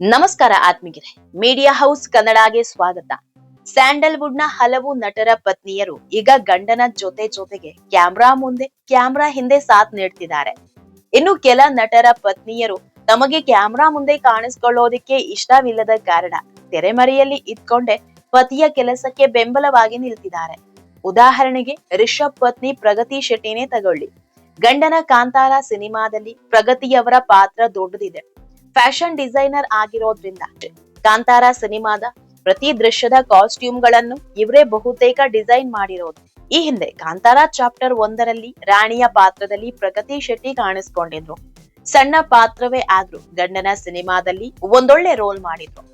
ನಮಸ್ಕಾರ ಆತ್ಮಿಗಿರೆ media house ಕನ್ನಡಗೆ ಸ್ವಾಗತ. ಸ್ಯಾಂಡಲ್ವುಡ್ನ ಹಲವು ನಟರ ಪತ್ನಿಯರು ಈಗ ಗಂಡನ ಜೊತೆ ಜೊತೆಗೆ ಕ್ಯಾಮ್ರಾ ಮುಂದೆ, ಕ್ಯಾಮ್ರಾ ಹಿಂದೆ ಸಾಥ್ ನೀಡ್ತಿದ್ದಾರೆ. ಇನ್ನು ಕೆಲ ನಟರ ಪತ್ನಿಯರು ತಮಗೆ ಕ್ಯಾಮ್ರಾ ಮುಂದೆ ಕಾಣಿಸ್ಕೊಳ್ಳೋದಿಕ್ಕೆ ಇಷ್ಟವಿಲ್ಲದ ಕಾರಣ ತೆರೆಮರೆಯಲ್ಲಿ ಇದ್ಕೊಂಡೆ ಪತಿಯ ಕೆಲಸಕ್ಕೆ ಬೆಂಬಲವಾಗಿ ನಿಲ್ತಿದ್ದಾರೆ. ಉದಾಹರಣೆಗೆ, ರಿಷಬ್ ಪತ್ನಿ ಪ್ರಗತಿ ಶೆಟ್ಟಿನೇ ತಗೊಳ್ಳಿ. ಗಂಡನ ಕಾಂತಾರ ಸಿನಿಮಾದಲ್ಲಿ ಪ್ರಗತಿಯವರ ಪಾತ್ರ ದೊಡ್ಡದಿದೆ. ಫ್ಯಾಷನ್ ಡಿಸೈನರ್ ಆಗಿರೋದ್ರಿಂದ ಕಾಂತಾರ ಸಿನಿಮಾದ ಪ್ರತಿ ದೃಶ್ಯದ ಕಾಸ್ಟ್ಯೂಮ್ಗಳನ್ನು ಇವರೇ ಬಹುತೇಕ ಡಿಸೈನ್ ಮಾಡಿರೋದು. ಈ ಹಿಂದೆ ಕಾಂತಾರ ಚಾಪ್ಟರ್ ಒಂದರಲ್ಲಿ ರಾಣಿಯ ಪಾತ್ರದಲ್ಲಿ ಪ್ರಗತಿ ಶೆಟ್ಟಿ ಕಾಣಿಸ್ಕೊಂಡಿದ್ರು. ಸಣ್ಣ ಪಾತ್ರವೇ ಆದ್ರೂ ಗಂಡನ ಸಿನಿಮಾದಲ್ಲಿ ಒಂದೊಳ್ಳೆ ರೋಲ್ ಮಾಡಿದ್ರು.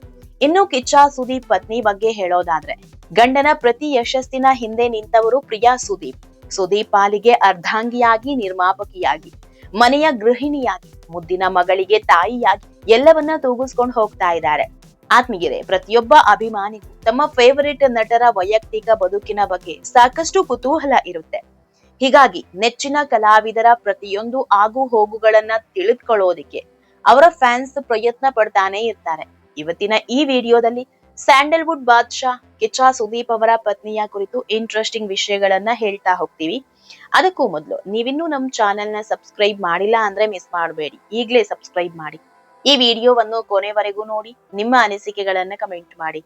ಇನ್ನು ಕಿಚ್ಚ ಸುದೀಪ್ ಪತ್ನಿ ಬಗ್ಗೆ ಹೇಳೋದಾದ್ರೆ ಗಂಡನ ಪ್ರತಿ ಯಶಸ್ಸಿನ ಹಿಂದೆ ನಿಂತವರು ಪ್ರಿಯಾ ಸುದೀಪ್. ಸುದೀಪ್ ಪಾಲಿಗೆ ಅರ್ಧಾಂಗಿಯಾಗಿ ನಿರ್ಮಾಪಕಿಯಾಗಿ, ಮನೆಯ ಗೃಹಿಣಿಯಾಗಿ, ಮುದ್ದಿನ ಮಗಳಿಗೆ ತಾಯಿಯಾಗಿ ಎಲ್ಲವನ್ನ ತೂಗಿಸ್ಕೊಂಡು ಹೋಗ್ತಾ ಇದ್ದಾರೆ. ಆತ್ಮೀಯರೆ, ಪ್ರತಿಯೊಬ್ಬ ಅಭಿಮಾನಿ ತಮ್ಮ ಫೇವರಿಟ್ ನಟರ ವೈಯಕ್ತಿಕ ಬದುಕಿನ ಬಗ್ಗೆ ಸಾಕಷ್ಟು ಕುತೂಹಲ ಇರುತ್ತೆ. ಹೀಗಾಗಿ ನೆಚ್ಚಿನ ಕಲಾವಿದರ ಪ್ರತಿಯೊಂದು ಆಗು ಹೋಗುಗಳನ್ನ ತಿಳಿದುಕೊಳ್ಳೋದಿಕ್ಕೆ ಅವರ ಫ್ಯಾನ್ಸ್ ಪ್ರಯತ್ನ ಪಡ್ತಾನೆ ಇರ್ತಾರೆ. ಇವತ್ತಿನ ಈ ವಿಡಿಯೋದಲ್ಲಿ ಸ್ಯಾಂಡಲ್ವುಡ್ ಬಾದ್ಶಾ ಕಿಚ್ಚಾ ಸುದೀಪ್ ಅವರ ಪತ್ನಿಯ ಕುರಿತು ಇಂಟ್ರೆಸ್ಟಿಂಗ್ ವಿಷಯಗಳನ್ನ ಹೇಳ್ತಾ ಹೋಗ್ತೀವಿ. ಅದಕ್ಕೂ ಮೊದಲು ನೀವಿನ್ನೂ ನಮ್ಮ ಚಾನೆಲ್ನ ಸಬ್ಸ್ಕ್ರೈಬ್ ಮಾಡಿಲ್ಲ ಅಂದ್ರೆ ಮಿಸ್ ಮಾಡಬೇಡಿ. ಈಗಲೇ ಸಬ್ಸ್ಕ್ರೈಬ್ ಮಾಡಿ. ಈ ವಿಡಿಯೋವನ್ನು ಕೊನೆವರೆಗೂ ನೋಡಿ, ನಿಮ್ಮ ಅನಿಸಿಕೆಗಳನ್ನ ಕಮೆಂಟ್ ಮಾಡಿ.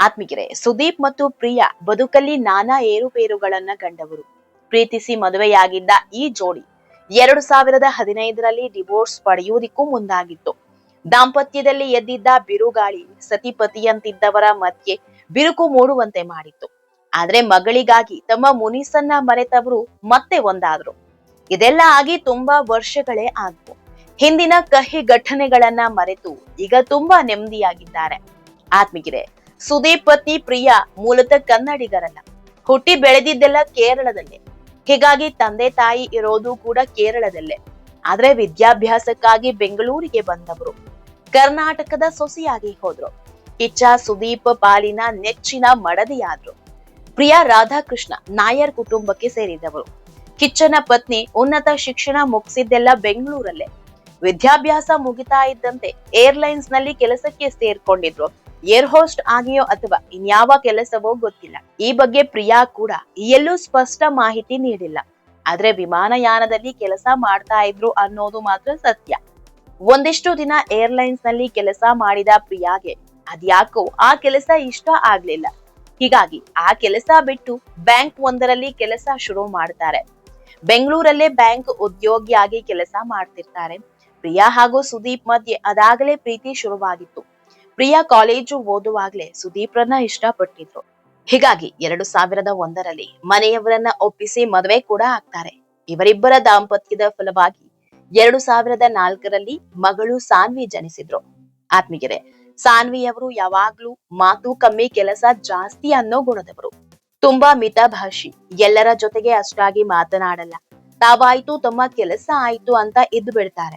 ಆತ್ಮಿಕರೆ, ಸುದೀಪ್ ಮತ್ತು ಪ್ರಿಯಾ ಬದುಕಲ್ಲಿ ನಾನಾ ಏರುಪೇರುಗಳನ್ನ ಕಂಡವರು. ಪ್ರೀತಿಸಿ ಮದುವೆಯಾಗಿದ್ದ ಈ ಜೋಡಿ ಎರಡು ಸಾವಿರದ ಹದಿನೈದರಲ್ಲಿ ಡಿವೋರ್ಸ್ ಪಡೆಯುವುದಕ್ಕೂ ಮುಂದಾಗಿತ್ತು. ದಾಂಪತ್ಯದಲ್ಲಿ ಎದ್ದಿದ್ದ ಬಿರುಗಾಳಿ ಸತಿಪತಿಯಂತಿದ್ದವರ ಮಧ್ಯೆ ಬಿರುಕು ಮೂಡುವಂತೆ ಮಾಡಿತ್ತು. ಆದ್ರೆ ಮಗಳಿಗಾಗಿ ತಮ್ಮ ಮುನಿಸನ್ನ ಮರೆತವರು ಮತ್ತೆ ಒಂದಾದ್ರು. ಇದೆಲ್ಲ ಆಗಿ ತುಂಬಾ ವರ್ಷಗಳೇ ಆದ್ವು. ಹಿಂದಿನ ಕಹಿ ಘಟನೆಗಳನ್ನ ಮರೆತು ಈಗ ತುಂಬಾ ನೆಮ್ಮದಿಯಾಗಿದ್ದಾರೆ. ಆತ್ಮಿಗಿದೆ ಸುದೀಪ್ ಪತ್ನಿ ಪ್ರಿಯಾ ಮೂಲತಃ ಕನ್ನಡಿಗರಲ್ಲ. ಹುಟ್ಟಿ ಬೆಳೆದಿದ್ದೆಲ್ಲ ಕೇರಳದಲ್ಲೇ. ಹೀಗಾಗಿ ತಂದೆ ತಾಯಿ ಇರೋದು ಕೂಡ ಕೇರಳದಲ್ಲೇ. ಆದ್ರೆ ವಿದ್ಯಾಭ್ಯಾಸಕ್ಕಾಗಿ ಬೆಂಗಳೂರಿಗೆ ಬಂದವರು. ಕರ್ನಾಟಕದ ಸೊಸೆಯಾಗಿ ಹೋದ್ರು. ಕಿಚ್ಚ ಸುದೀಪ್ ಪಾಲಿನ ನೆಚ್ಚಿನ ಮಡದಿಯಾದ್ರು. ಪ್ರಿಯಾ ರಾಧಾಕೃಷ್ಣ ನಾಯರ್ ಕುಟುಂಬಕ್ಕೆ ಸೇರಿದವರು. ಕಿಚ್ಚನ ಪತ್ನಿ ಉನ್ನತ ಶಿಕ್ಷಣ ಮುಗಿಸಿದ್ದೆಲ್ಲ ಬೆಂಗಳೂರಲ್ಲೇ. ವಿದ್ಯಾಭ್ಯಾಸ ಮುಗಿತಾ ಇದ್ದಂತೆ ಏರ್ಲೈನ್ಸ್ನಲ್ಲಿ ಕೆಲಸಕ್ಕೆ ಸೇರ್ಕೊಂಡಿದ್ರು. ಏರ್ ಹೋಸ್ಟ್ ಆಗಿಯೋ ಅಥವಾ ಇನ್ಯಾವ ಕೆಲಸವೋ ಗೊತ್ತಿಲ್ಲ. ಈ ಬಗ್ಗೆ ಪ್ರಿಯಾ ಕೂಡ ಎಲ್ಲೂ ಸ್ಪಷ್ಟ ಮಾಹಿತಿ ನೀಡಿಲ್ಲ. ಆದ್ರೆ ವಿಮಾನಯಾನದಲ್ಲಿ ಕೆಲಸ ಮಾಡ್ತಾ ಇದ್ರು ಅನ್ನೋದು ಮಾತ್ರ ಸತ್ಯ. ಒಂದಿಷ್ಟು ದಿನ ಏರ್ಲೈನ್ಸ್ನಲ್ಲಿ ಕೆಲಸ ಮಾಡಿದ ಪ್ರಿಯಾಗೆ ಅದ್ಯಾಕೋ ಆ ಕೆಲಸ ಇಷ್ಟ ಆಗ್ಲಿಲ್ಲ. ಹೀಗಾಗಿ ಆ ಕೆಲಸ ಬಿಟ್ಟು ಬ್ಯಾಂಕ್ ಒಂದರಲ್ಲಿ ಕೆಲಸ ಶುರು ಮಾಡ್ತಾರೆ. ಬೆಂಗಳೂರಲ್ಲೇ ಬ್ಯಾಂಕ್ ಉದ್ಯೋಗಿಯಾಗಿ ಕೆಲಸ ಮಾಡ್ತಿರ್ತಾರೆ. ಪ್ರಿಯಾ ಹಾಗೂ ಸುದೀಪ್ ಮಧ್ಯೆ ಅದಾಗಲೇ ಪ್ರೀತಿ ಶುರುವಾಗಿತ್ತು. ಪ್ರಿಯಾ ಕಾಲೇಜು ಓದುವಾಗಲೇ ಸುದೀಪ್ರನ್ನ ಇಷ್ಟಪಟ್ಟಿದ್ರು. ಹೀಗಾಗಿ ಎರಡು ಸಾವಿರದ ಒಂದರಲ್ಲಿ ಮನೆಯವರನ್ನ ಒಪ್ಪಿಸಿ ಮದುವೆ ಕೂಡ ಆಗ್ತಾರೆ. ಇವರಿಬ್ಬರ ದಾಂಪತ್ಯದ ಫಲವಾಗಿ ಎರಡು ಸಾವಿರದ ನಾಲ್ಕರಲ್ಲಿ ಮಗಳು ಸಾನ್ವಿ ಜನಿಸಿದ್ರು. ಆತ್ಮೀಗೆರೆ ಸಾನ್ವಿಯವರು ಯಾವಾಗ್ಲೂ ಮಾತು ಕಮ್ಮಿ ಕೆಲಸ ಜಾಸ್ತಿ ಅನ್ನೋ ಗುಣದವರು. ತುಂಬಾ ಮಿತಭಾಷಿ. ಎಲ್ಲರ ಜೊತೆಗೆ ಅಷ್ಟಾಗಿ ಮಾತನಾಡಲ್ಲ. ತಾವಾಯ್ತು, ತಮ್ಮ ಕೆಲಸ ಆಯ್ತು ಅಂತ ಇದ್ದು ಬಿಡ್ತಾರೆ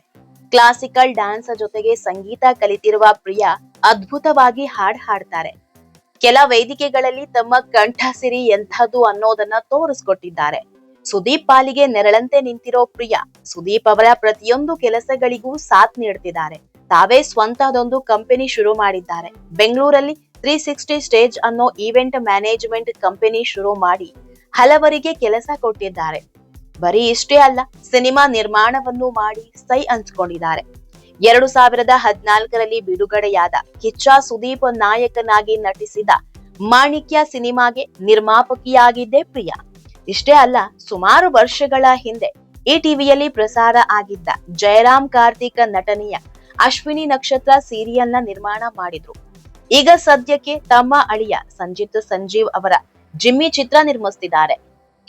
ಕ್ಲಾಸಿಕಲ್ ಡ್ಯಾನ್ಸ್ ಜೊತೆಗೆ ಸಂಗೀತ ಕಲಿತಿರುವ ಪ್ರಿಯಾ ಅದ್ಭುತವಾಗಿ ಹಾಡ್ ಹಾಡ್ತಾರೆ. ಕೆಲ ವೇದಿಕೆಗಳಲ್ಲಿ ತಮ್ಮ ಕಂಠ ಸಿರಿ ಎಂಥದ್ದು ಅನ್ನೋದನ್ನ ತೋರಿಸ್ಕೊಟ್ಟಿದ್ದಾರೆ. ಸುದೀಪ್ ಪಾಲಿಗೆ ನೆರಳಂತೆ ನಿಂತಿರೋ ಪ್ರಿಯಾ, ಸುದೀಪ್ ಅವರ ಪ್ರತಿಯೊಂದು ಕೆಲಸಗಳಿಗೂ ಸಾಥ್ ನೀಡ್ತಿದ್ದಾರೆ. ತಾವೇ ಸ್ವಂತದೊಂದು ಕಂಪನಿ ಶುರು ಮಾಡಿದ್ದಾರೆ. ಬೆಂಗಳೂರಲ್ಲಿ ತ್ರೀ ಸಿಕ್ಸ್ಟಿ ಸ್ಟೇಜ್ ಅನ್ನೋ ಈವೆಂಟ್ ಮ್ಯಾನೇಜ್ಮೆಂಟ್ ಕಂಪನಿ ಶುರು ಮಾಡಿ ಹಲವರಿಗೆ ಕೆಲಸ ಕೊಟ್ಟಿದ್ದಾರೆ. ಬರೀ ಇಷ್ಟೇ ಅಲ್ಲ, ಸಿನಿಮಾ ನಿರ್ಮಾಣವನ್ನು ಮಾಡಿ ಸೈ ಹಂಚ್ಕೊಂಡಿದ್ದಾರೆ. ಎರಡು ಸಾವಿರದ ಹದಿನಾಲ್ಕರಲ್ಲಿ ಬಿಡುಗಡೆಯಾದ ಕಿಚ್ಚ ಸುದೀಪ್ ನಾಯಕನಾಗಿ ನಟಿಸಿದ ಮಾಣಿಕ್ಯ ಸಿನಿಮಾಗೆ ನಿರ್ಮಾಪಕಿಯಾಗಿದ್ದೆ ಪ್ರಿಯಾ. ಇಷ್ಟೇ ಅಲ್ಲ, ಸುಮಾರು ವರ್ಷಗಳ ಹಿಂದೆ ಈ ಟಿವಿಯಲ್ಲಿ ಪ್ರಸಾರ ಆಗಿದ್ದ ಜಯರಾಮ್ ಕಾರ್ತಿಕ ನಟನೆಯ ಅಶ್ವಿನಿ ನಕ್ಷತ್ರ ಸೀರಿಯಲ್ನ ನಿರ್ಮಾಣ ಮಾಡಿದ್ರು. ಈಗ ಸದ್ಯಕ್ಕೆ ತಮ್ಮ ಅಳಿಯ ಸಂಜಿತ್ ಸಂಜೀವ್ ಅವರ ಜಿಮ್ಮಿ ಚಿತ್ರ ನಿರ್ಮಿಸುತ್ತಿದ್ದಾರೆ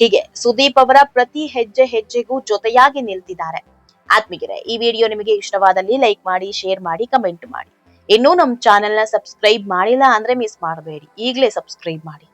ಹೀಗೆ ಸುದೀಪ್ ಅವರ ಪ್ರತಿ ಹೆಜ್ಜೆ ಹೆಜ್ಜೆಗೂ ಜೊತೆಯಾಗಿ ನಿಲ್ತಿದ್ದಾರೆ. ಆತ್ಮೀಗೆರೆ ಈ ವಿಡಿಯೋ ನಿಮಗೆ ಇಷ್ಟವಾದಲ್ಲಿ ಲೈಕ್ ಮಾಡಿ, ಶೇರ್ ಮಾಡಿ, ಕಮೆಂಟ್ ಮಾಡಿ. ಇನ್ನೂ ನಮ್ಮ ಚಾನೆಲ್ನ ಸಬ್ಸ್ಕ್ರೈಬ್ ಮಾಡಿಲ್ಲ ಅಂದ್ರೆ ಮಿಸ್ ಮಾಡಬೇಡಿ. ಈಗಲೇ ಸಬ್ಸ್ಕ್ರೈಬ್ ಮಾಡಿ.